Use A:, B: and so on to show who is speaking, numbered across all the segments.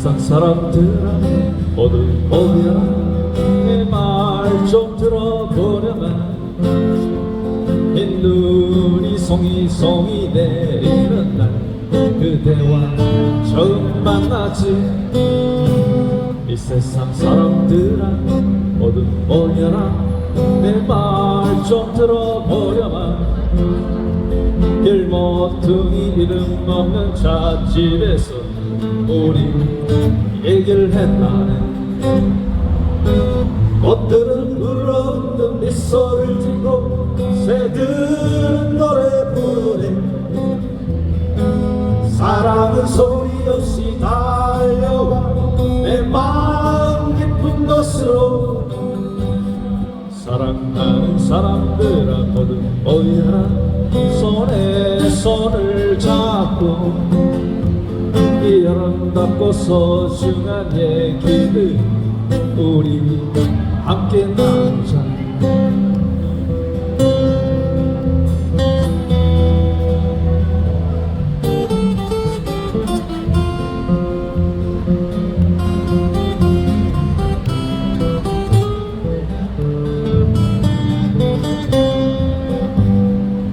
A: 사람들아 모두 모여라 내말 좀 들어보려면 내 눈이 송이송이 내리는 날 그대와 처음 만났지. 이 세상 사람들아 모두 모여라 내말 좀 들어보려면 길모퉁이 이름 없는 찻집에서 우리 얘기를 했다네 꽃들은 울었는 미소를 띠고 새들은 노래 부르네. 사랑은 소리 없이 달려가 내 마음 깊은 곳으로. 사랑하는 사람들아 모두 모여라 손에 손을 잡고 이 아름답고 소중한 얘기들 우리 함께 나누자.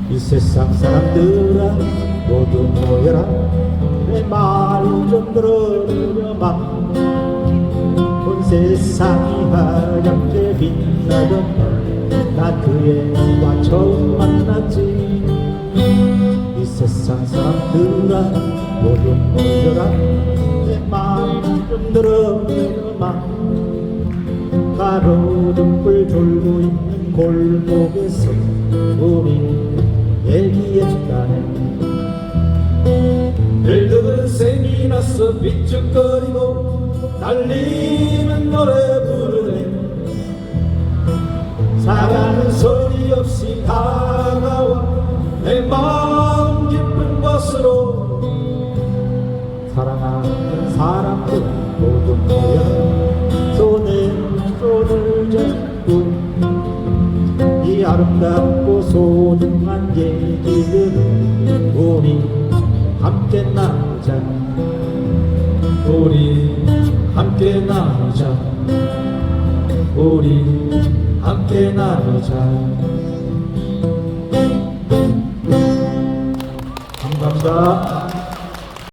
B: 이 세상 사람들아 모두 모여라. 내 들어려마 온 세상이 하얗게 빛나던 날나 그애와 처음 만났지. 이 세상 사람들아 모두 모여라. 내말좀 들어려마 가로등불 졸고 있는 골목에서 우리 얘기했다네
A: 나서 삐죽거리고 달리는 노래 부르네. 사랑은 소리 없이 다가와 내 마음 깊은 곳으로.
B: 사랑하는 사람들 모두 모여 손에 손을 잡고 이 아름답고 소중한 얘기들을 우리 나누자.
A: 우리 함께 나누자